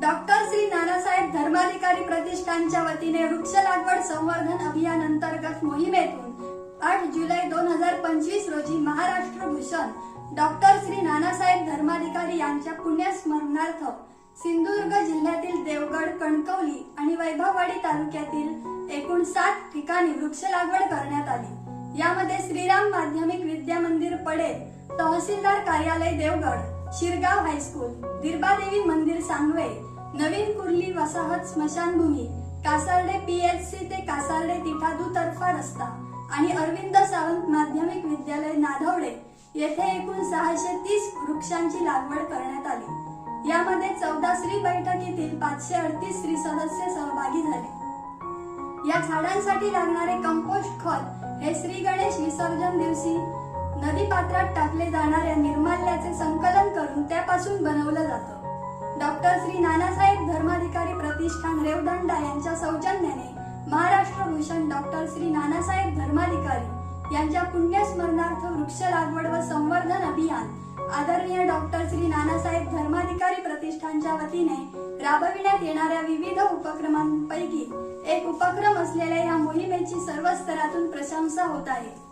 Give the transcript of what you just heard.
Doctor Shri Nanasaheb Dharmadhikari प्रतिष्ठानच्या वतीने वृक्ष लागवड संवर्धन अभियान अंतर्गत मोहिमेतून आठ जुलै दोन हजार पंचवीस रोजी महाराष्ट्र भूषण डॉक्टर श्री नानासाहेब धर्माधिकारी यांच्या पुण्यस्मरणार्थ सिंधुदुर्ग जिल्ह्यातील देवगड कणकवली आणि वैभववाडी तालुक्यातील एकूण सात ठिकाणी वृक्ष लागवड करण्यात आली. यामध्ये श्रीराम माध्यमिक विद्या मंदिर पडेल तहसीलदार कार्यालय देवगड शिरगाव हायस्कूल दिरबादेवी मंदिर सांगवे नवीन कुर्ली वसाहत स्मशानभूमी कासार्डे पीएचसी ते कासार्डे तिठादू तर्फा रस्ता आणि अरविंद सावंत माध्यमिक विद्यालय नाधवडे येथे एकूण सहाशे तीस वृक्षांची लागवड करण्यात आली. यामध्ये चौदा श्री बैठकीतील पाचशे अडतीस श्री सदस्य सहभागी झाले. या झाडांसाठी लागणारे कंपोस्ट खत हे श्री गणेश विसर्जन दिवशी नदी पात्रात टाकले जाणाऱ्या निर्माल्य त्यापासून बनवलं जातं. डॉक्टर श्री नानासाहेब धर्माधिकारी प्रतिष्ठान रेवदंडा यांच्या सौजन्याने महाराष्ट्र भूषण डॉक्टर श्री नानासाहेब धर्माधिकारी यांच्या पुण्यस्मरणार्थ वृक्ष लागवड व संवर्धन अभियान आदरणीय डॉक्टर श्री नानासाहेब धर्माधिकारी प्रतिष्ठानच्या वतीने राबविण्यात येणाऱ्या विविध उपक्रमांपैकी एक उपक्रम असलेल्या या मोहिमेची सर्व स्तरातून प्रशंसा होत आहे.